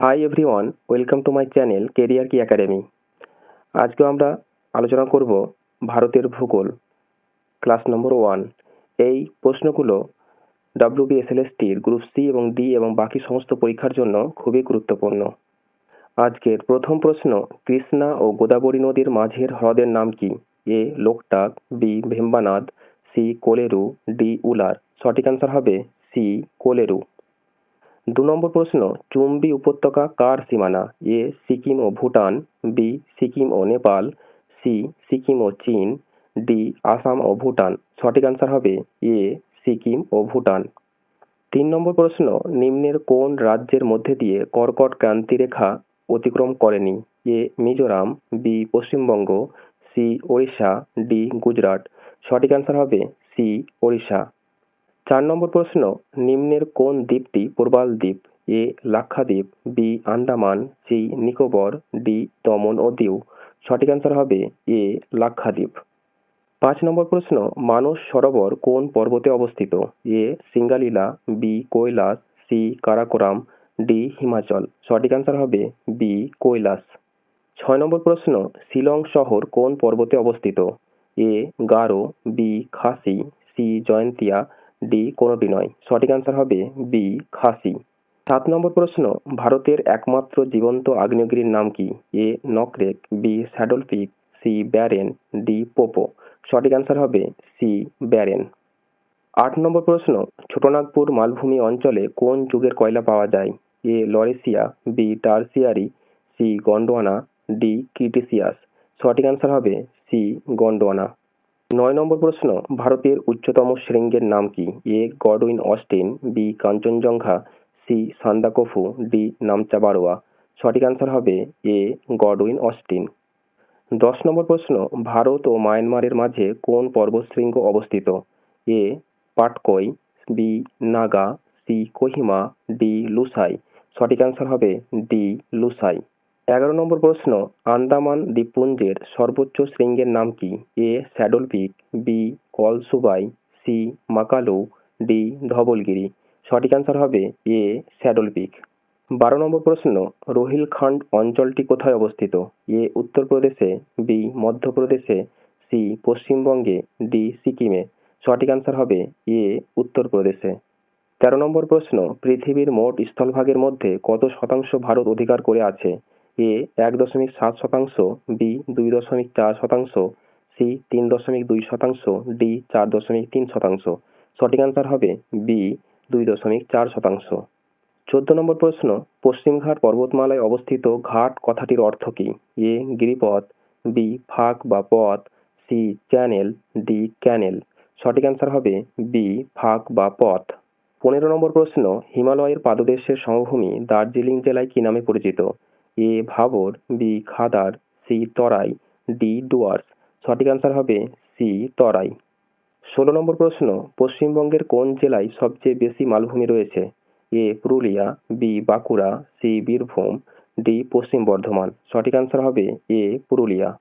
Hi everyone welcome to my channel career কি academy আজকে আমরা আলোচনা করব ভারতের ভূগোল ক্লাস নম্বর ওয়ান এই প্রশ্নগুলো ডাব্লিউবিএসএলএসটির গ্রুপ সি এবং ডি এবং বাকি সমস্ত পরীক্ষার জন্য খুবই গুরুত্বপূর্ণ। আজকের প্রথম প্রশ্ন, কৃষ্ণা ও গোদাবরী নদীর মাঝের হ্রদের নাম কি? A, Loktak, B, Vembanad, C, Kolleru, D, Wular. সঠিক অ্যান্সার হবে সি, কোলেরু। দু নম্বর প্রশ্ন, চুম্বি উপত্যকা কার সীমানা? এ, সিকিম ও ভুটান বি সিকিম ও নেপাল সি সিকিম ও চীন ডি আসাম ও ভুটান। সঠিক অ্যান্সার হবে এ, সিকিম ও ভুটান। তিন নম্বর প্রশ্ন, নিম্নের কোন রাজ্যের মধ্যে দিয়ে কর্কট ক্রান্তি রেখা অতিক্রম করেনি? A, Mizoram B Paschimbanga C Odisha D Gujarat. সঠিক অ্যান্সার হবে সি ওড়িশা। চার নম্বর প্রশ্ন, নিম্নের কোন দ্বীপটি প্রবাল দ্বীপ? A, Lakshadweep B Andaman C Nicobar D Daman ও দিউ। সঠিক অ্যান্সার হবে এ, লাক্ষাদ্বীপ। পাঁচ নম্বর প্রশ্ন, মানস সরোবর কোন পর্বতে অবস্থিত? A, Singalila B Kailash C Karakoram D Himachal. সঠিক অ্যান্সার হবে বি কৈলাস। ছয় নম্বর প্রশ্ন, শিলং শহর কোন পর্বতে অবস্থিত? A, Garo B Khasi C Jaintia D কোনোটি নয়। সঠিক অ্যান্সার হবে বি, খাসি। সাত নম্বর প্রশ্ন, ভারতের একমাত্র জীবন্ত আগ্নেয়গিরির নাম কি? A, Nokrek, B saddle peak C, barren, D, পোপো। সঠিক অ্যান্সার হবে সি, ব্যারেন। আট নম্বর প্রশ্ন, ছোটনাগপুর মালভূমি অঞ্চলে কোন যুগের কয়লা পাওয়া যায়? A Laurasia B, Tertiary, C, Gondwana, D, Cretaceous. সঠিক অ্যান্সার হবে সি, গন্ডোয়ানা। নয় নম্বর প্রশ্ন, ভারতের উচ্চতম শৃঙ্গের নাম কি? A, Godwin Austen, B, Kanchenjunga, C, Sandakphu, D Namcha Barwa সঠিক অ্যান্সার হবে এ, গডউইন অস্টিন। দশ নম্বর প্রশ্ন, ভারত ও মায়ানমারের মাঝে কোন পর্বতশৃঙ্গ অবস্থিত? A, Patkai, B, Naga, C, Kohima, D, Lushai. সঠিক অ্যান্সার হবে ডি, লুসাই। এগারো নম্বর প্রশ্ন, আন্দামান দ্বীপপুঞ্জের সর্বোচ্চ শৃঙ্গের নাম কি? A, saddle peak, B, Kalsubai, C, Makalu, D, Dhaulagiri. সঠিক অ্যান্সার হবে এ, স্যাডল পিক। বারো নম্বর প্রশ্ন রোহিলখণ্ড অঞ্চলটি কোথায় অবস্থিত? এ, উত্তরপ্রদেশে, বি, মধ্যপ্রদেশে, সি, পশ্চিমবঙ্গে, ডি, সিকিমে। সঠিক অ্যান্সার হবে এ, উত্তরপ্রদেশে। তেরো নম্বর প্রশ্ন, পৃথিবীর মোট স্থলভাগের মধ্যে কত শতাংশ ভারত অধিকার করে আছে? এ এক দশমিক সাত শতাংশ, বি দুই দশমিক চার শতাংশ, সি তিন দশমিক দুই শতাংশ, ডি চার দশমিক তিন শতাংশ। সঠিক অ্যান্সার হবে বি দুই দশমিক চার শতাংশ। চোদ্দ নম্বর প্রশ্ন পশ্চিমঘাট পর্বতমালায় অবস্থিত ঘাট কথাটির অর্থ কী? এ, গিরিপথ, বি, ফাঁক বা পথ, সি চ্যানেল ডি ক্যানেল সঠিক অ্যান্সার হবে বি, ফাঁক বা পথ। পনেরো নম্বর প্রশ্ন, হিমালয়ের পাদদেশের সমভূমি দার্জিলিং জেলায় কি নামে পরিচিত? A Bhabar B Khadar, C Terai, D Dooars. সঠিক অ্যান্সার হবে সি তরাই। ষোলো নম্বর প্রশ্ন, পশ্চিমবঙ্গের কোন জেলায় সবচেয়ে বেশি মালভূমি রয়েছে? A Purulia, B Bankura, C Birbhum, D Paschim Bardhaman. সঠিক অ্যান্সার হবে এ পুরুলিয়া।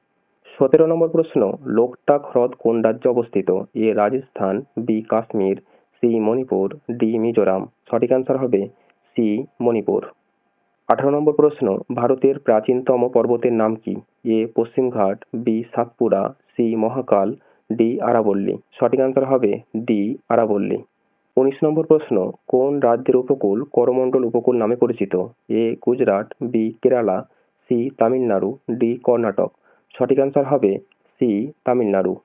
সতেরো নম্বর প্রশ্ন, লোকটাক হ্রদ কোন রাজ্যে অবস্থিত? A Rajasthan, B Kashmir, C Manipur, D Mizoram. সঠিক অ্যান্সার হবে সি মণিপুর। আঠারো নম্বর প্রশ্ন, ভারতের প্রাচীনতম পর্বতের নাম কি? A Paschimghat B, Satpura, C, Mahakal, D, আরাবল্লী। সঠিক অ্যান্সার হবে ডি, আরাবল্লী। উনিশ নম্বর প্রশ্ন, কোন রাজ্যের উপকূল করমণ্ডল উপকূল নামে পরিচিত? A, Gujarat, B, Kerala, C, Tamil Nadu, D, Karnataka. সঠিক অ্যান্সার হবে সি, তামিলনাড়ু।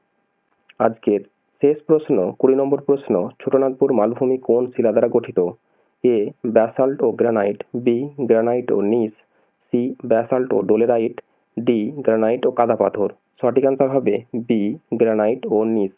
আজকের শেষ প্রশ্ন, কুড়ি নম্বর প্রশ্ন, ছোটনাগপুর মালভূমি কোন শিলা দ্বারা গঠিত? এ ব্যাসাল্ট ও গ্রানাইট বি গ্রানাইট ও নিস সি ব্যাসাল্ট ও ডোলেরাইট ডি গ্রানাইট ও কাদা পাথর সঠিক অ্যান্সার হবে বি গ্রানাইট ও নিস